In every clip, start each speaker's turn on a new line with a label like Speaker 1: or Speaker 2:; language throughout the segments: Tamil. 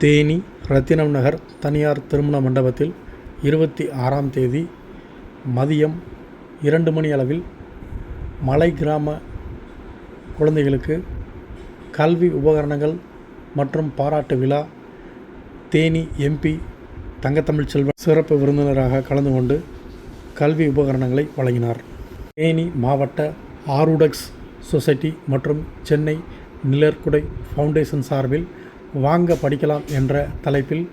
Speaker 1: தேனி ரத்தினம் நகர் தனியார் திருமண மண்டபத்தில் இருபத்தி ஆறாம் தேதி மதியம் இரண்டு மணி அளவில் மலை கிராம குழந்தைகளுக்கு கல்வி உபகரணங்கள் மற்றும் பாராட்டு விழா. தேனி எம்பி தங்கத்தமிழ் செல்வன் சிறப்பு விருந்தினராக கலந்து கொண்டு கல்வி உபகரணங்களை வழங்கினார். தேனி மாவட்ட ஆருடக்ஸ் சொசைட்டி மற்றும் சென்னை நிழற்குடை ஃபவுண்டேஷன் சார்பில் வாங்க படிக்கலாம் என்ற தலைப்பில்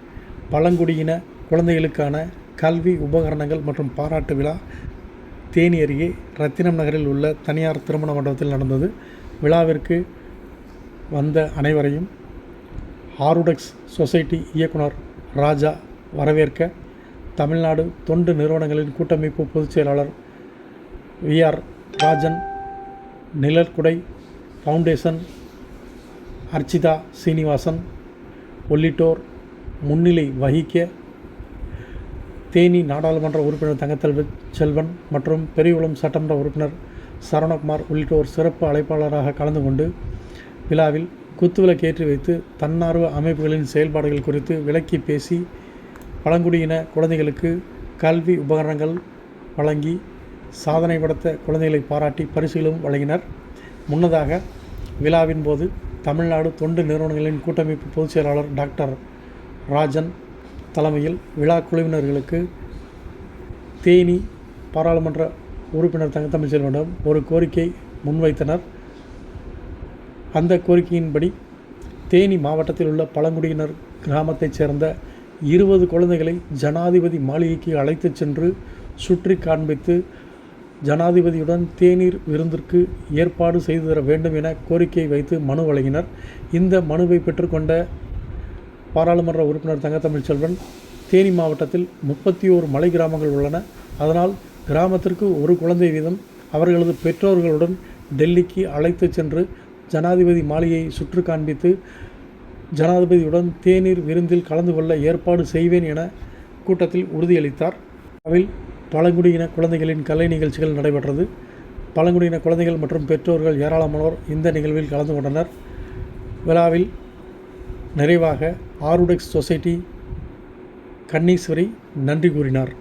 Speaker 1: பழங்குடியின குழந்தைகளுக்கான கல்வி உபகரணங்கள் மற்றும் பாராட்டு விழா தேனி அருகே ரத்தினம் நகரில் உள்ள தனியார் திருமண மண்டபத்தில் நடந்தது. விழாவிற்கு வந்த அனைவரையும் ஆருடெக்ஸ் சொசைட்டி இயக்குனர் ராஜா வரவேற்க தமிழ்நாடு தொண்டு நிறுவனங்களின் கூட்டமைப்பு பொதுச் செயலாளர் விஆர் ராஜன் நிழற்குடை ஃபவுண்டேஷன் அர்ச்சிதா சீனிவாசன் உள்ளிட்டோர் முன்னிலை வகிக்க தேனி நாடாளுமன்ற உறுப்பினர் தங்கத்தல்வி செல்வன் மற்றும் பெரியகுளம் சட்டமன்ற உறுப்பினர் சரவணகுமார் உள்ளிட்டோர் சிறப்பு அழைப்பாளராக கலந்து கொண்டு விழாவில் குத்துவிளக்கு ஏற்றி வைத்து தன்னார்வ அமைப்புகளின் செயல்பாடுகள் குறித்து விளக்கி பேசி பழங்குடியின குழந்தைகளுக்கு கல்வி உபகரணங்கள் வழங்கி சாதனை படைத்த குழந்தைகளை பாராட்டி பரிசுகளும் வழங்கினர். முன்னதாக விழாவின் போது தமிழ்நாடு தொண்டு நிறுவனங்களின் கூட்டமைப்பு பொதுச் செயலாளர் டாக்டர் ராஜன் தலைமையில் விழா குழுவினர்களுக்கு தேனி பாராளுமன்ற உறுப்பினர் தங்கத்தமிழ் செல்வனிடம் ஒரு கோரிக்கை முன்வைத்தனர். அந்த கோரிக்கையின்படி தேனி மாவட்டத்தில் உள்ள பழங்குடியினர் கிராமத்தைச் சேர்ந்த இருபது குழந்தைகளை ஜனாதிபதி மாளிகைக்கு அழைத்துச் சென்று சுற்றி காண்பித்து ஜனாதிபதியுடன் தேநீர் விருந்திற்கு ஏற்பாடு செய்து தர வேண்டும் என கோரிக்கை வைத்து மனு வழங்கினர். இந்த மனுவை பெற்றுக்கொண்ட பாராளுமன்ற உறுப்பினர் தங்கத்தமிழ் செல்வன் தேனி மாவட்டத்தில் முப்பத்தி ஓரு மலை கிராமங்கள் உள்ளன. அதனால் கிராமத்திற்கு ஒரு குழந்தை வீதம் அவர்களது பெற்றோர்களுடன் டெல்லிக்கு அழைத்துச் சென்று ஜனாதிபதி மாளிகையை சுற்று காண்பித்து ஜனாதிபதியுடன் தேநீர் விருந்தில் கலந்து கொள்ள ஏற்பாடு செய்வேன் என கூட்டத்தில் உறுதியளித்தார். அதில் பழங்குடியின குழந்தைகளின் கலை நிகழ்ச்சிகள் நடைபெற்றது. பழங்குடியின குழந்தைகள் மற்றும் பெற்றோர்கள் ஏராளமானோர் இந்த நிகழ்வில் கலந்து கொண்டனர். விழாவில் நிறைவாக ஆருடெக்ஸ் சொசைட்டி கன்னீஸ்வரி நன்றி கூறினார்.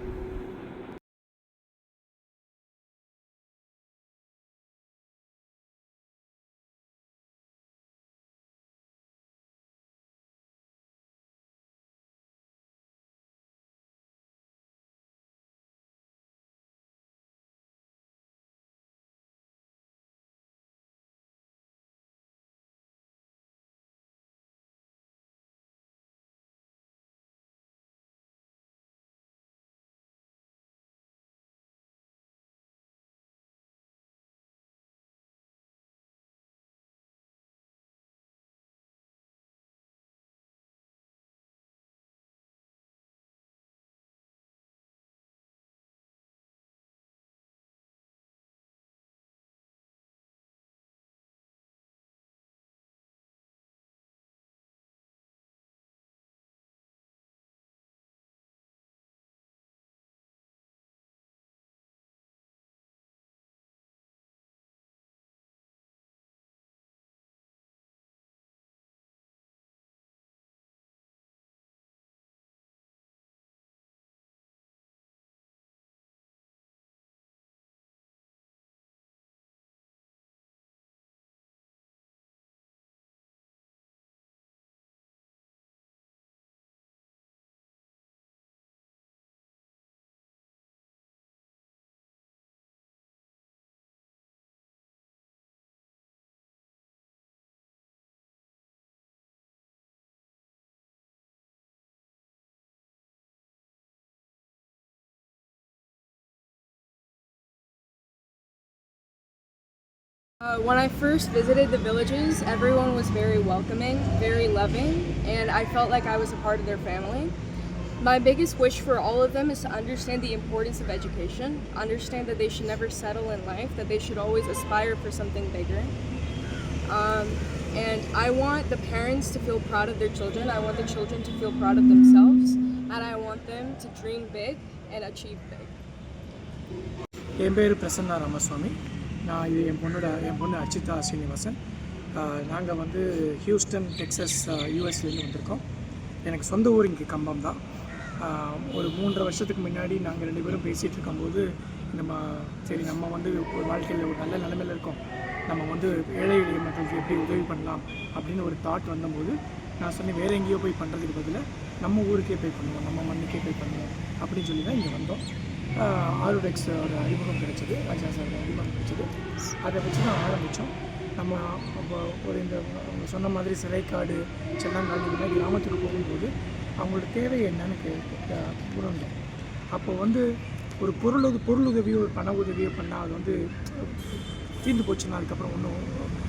Speaker 2: Uh, when I first visited the villages, everyone was very welcoming, very loving, and I felt like I was a part of their family. My biggest wish for all of them is to understand the importance of education, understand that they should never settle in life, that they should always aspire for something bigger. Um, and I want the parents to feel proud of their children, I want the children to feel proud of themselves, and I want them to dream big and achieve big.
Speaker 3: நான் இது என் பொண்ணோட என் பொண்ணு அர்ச்சிதா ஸ்ரீனிவாசன் நாங்கள் வந்து ஹியூஸ்டன் டெக்ஸஸ் யூஎஸ்லேருந்து வந்திருக்கோம். எனக்கு சொந்த ஊர் இங்கே கம்பம் தான். ஒரு மூன்றரை வருஷத்துக்கு முன்னாடி நாங்கள் ரெண்டு பேரும் பேசிகிட்டு இருக்கும்போது நம்ம சரி நம்ம வந்து ஒரு வாழ்க்கையில் ஒரு நல்ல நிலைமையில் இருக்கோம். நம்ம வந்து ஏழை எளிய மக்களுக்கு எப்படி உதவி பண்ணலாம் அப்படின்னு ஒரு தாட் வந்தபோது நான் சொன்னேன் வேறு எங்கேயோ போய் பண்ணுறதுக்கு பதிலாக நம்ம ஊருக்கே போய் பண்ணுவோம் நம்ம மண்ணுக்கே போய் பண்ணுவோம் அப்படின்னு சொல்லி தான் இங்கே வந்தோம். ஆரோடெக்ஸோட அறிமுகம் கிடைச்சது ராஜா சாரோட அறிமுகம் கிடைச்சது. அதை வச்சு தான் ஆரம்பித்தோம் நம்ம ஒரு இந்த அவங்க சொன்ன மாதிரி சிறைக்காடு செல்லாங்காடு கிராமத்துக்கு போகும்போது அவங்களோட தேவை என்னன்னு கே கே- உணர்ந்தோம் அப்போ வந்து ஒரு பொருள் பொருள் உதவியோ ஒரு பண உதவியோ பண்ணால் அது வந்து தீர்ந்து போச்சுன்னா அதுக்கப்புறம் ஒன்றும்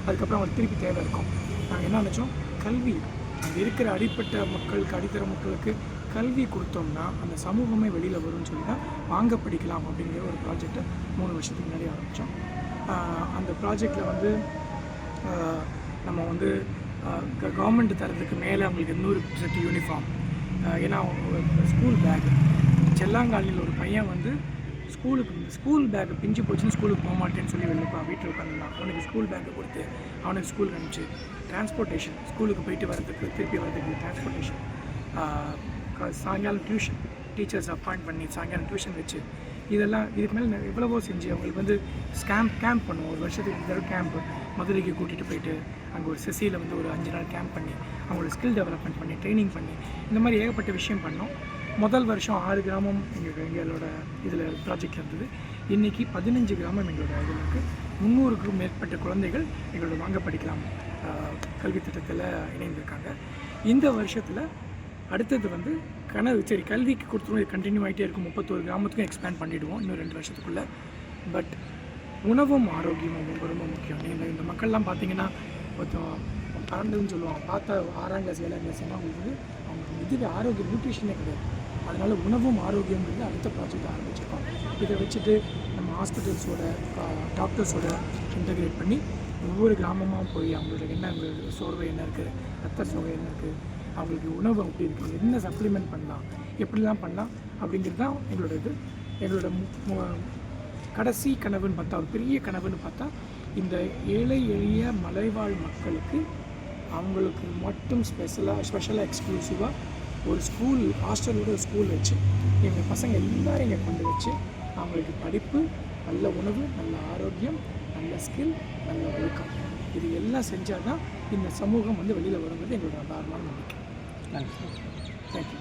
Speaker 3: அதுக்கப்புறம் அவங்களுக்கு திருப்பி தேவை இருக்கும். நாங்கள் என்ன நினச்சோம்? கல்வி. அங்கே இருக்கிற அடிப்பட்ட மக்களுக்கு அடித்தர மக்களுக்கு கல்வி கொடுத்தோம்னா அந்த சமூகமே வெளியில் வரும்னு சொல்லி தான் வாங்க படிக்கலாம் அப்படிங்கிற ஒரு ப்ராஜெக்டை மூணு வருஷத்துக்கு முன்னாடி ஆரம்பித்தோம் அந்த ப்ராஜெக்டில் வந்து நம்ம வந்து கவர்மெண்ட் தரத்துக்கு மேலே அவங்களுக்கு நூறு செட் யூனிஃபார்ம் ஏன்னா ஸ்கூல் பேக் செல்லாங்காலில் ஒரு பையன் வந்து ஸ்கூலுக்கு ஸ்கூல் பேக் பிஞ்சு போச்சுன்னு ஸ்கூலுக்கு போக மாட்டேன்னு சொல்லி வெளியே வீட்டில் உட்காந்துருந்தான் அவனுக்கு ஸ்கூல் பேக்கை கொடுத்து அவனுக்கு ஸ்கூலுக்கு அனுப்பிச்சு டிரான்ஸ்போர்ட்டேஷன் ஸ்கூலுக்கு போயிட்டு வரதுக்கு திருப்பி வரதுக்கு டிரான்ஸ்போர்ட்டேஷன் சாயங்காலம் டியூஷன் டீச்சர்ஸ் அப்பாயிண்ட் பண்ணி சாயங்காலம் டியூஷன் வச்சு இதெல்லாம் இதுக்கு மேலே நான் எவ்வளவோ செஞ்சு அவங்களுக்கு வந்து ஸ்கேம்ப் கேம்ப் பண்ணுவோம். ஒரு வருஷத்துக்கு இந்த தடவை கேம்ப் மதுரைக்கு கூட்டிகிட்டு போயிட்டு அங்கே ஒரு செசியில் வந்து ஒரு அஞ்சு நாள் கேம்ப் பண்ணி அவங்களோட ஸ்கில் டெவலப்மெண்ட் பண்ணி ட்ரைனிங் பண்ணி இந்த மாதிரி ஏகப்பட்ட விஷயம் பண்ணோம். முதல் வருஷம் ஆறு கிராமம் எங்கள் எங்களோட இதில் ப்ராஜெக்ட் இருந்தது. இன்றைக்கி பதினஞ்சு கிராமம் எங்களோட இதில் இருக்குது முந்நூறுக்கும் மேற்பட்ட குழந்தைகள் எங்களோட வாங்க படிக்கலாம் கல்வி திட்டத்தில் இணைந்திருக்காங்க. இந்த வருஷத்தில் அடுத்தது வந்து கனவு சரி கல்விக்கு கொடுத்துருவோம் இது கண்டினியூ ஆகிட்டே இருக்கும். முப்பத்தோரு கிராமத்துக்கும் எக்ஸ்பேண்ட் பண்ணிவிடுவோம் இன்னும் ரெண்டு வருஷத்துக்குள்ளே. பட் உணவும் ஆரோக்கியமும் ரொம்ப ரொம்ப முக்கியம். இந்த இந்த மக்கள்லாம் பார்த்தீங்கன்னா கொஞ்சம் பறந்துன்னு சொல்லுவாங்க. பார்த்தா ஆறாம் கிளாஸ் ஏழாம் கிளாஸ் அவங்களுக்கு வந்து அவங்க இதுவே ஆரோக்கியம் நியூட்ரிஷனே கிடையாது. அதனால் உணவும் ஆரோக்கியம்ங்கிறது அடுத்த ப்ராஜெக்ட் ஆரம்பிச்சிருக்கோம். இதை வச்சுட்டு நம்ம ஹாஸ்பிட்டல்ஸோட டாக்டர்ஸோட இன்டகிரேட் பண்ணி ஒவ்வொரு கிராமமாக போய் அவங்களோட என்ன சோர்வை என்ன இருக்குது ரத்த சோர்வை என்ன இருக்குது அவங்களுக்கு உணவு அப்படி இருக்குது என்ன சப்ளிமெண்ட் பண்ணலாம் எப்படிலாம் பண்ணலாம் அப்படிங்கிறது தான் எங்களோட இது. எங்களோட கடைசி கனவுன்னு பார்த்தா ஒரு பெரிய கனவுன்னு பார்த்தா இந்த ஏழை எளிய மலைவாழ் மக்களுக்கு அவங்களுக்கு மட்டும் ஸ்பெஷலாக ஸ்பெஷலாக எக்ஸ்க்ளூசிவாக ஒரு ஸ்கூல் ஹாஸ்டலோட ஒரு ஸ்கூல் வச்சு எங்கள் பசங்க எல்லாரும் இங்கே கொண்டு வச்சு அவங்களுக்கு படிப்பு நல்ல உணவு நல்ல ஆரோக்கியம் நல்ல ஸ்கில் நல்ல ஒழுக்கம். இது எல்லாம் செஞ்சால் தான் இந்த சமூகம் வந்து வெளியில் வருங்கிறது எங்களோட அபாரமான நம்பிக்கை.
Speaker 1: Thank
Speaker 3: you.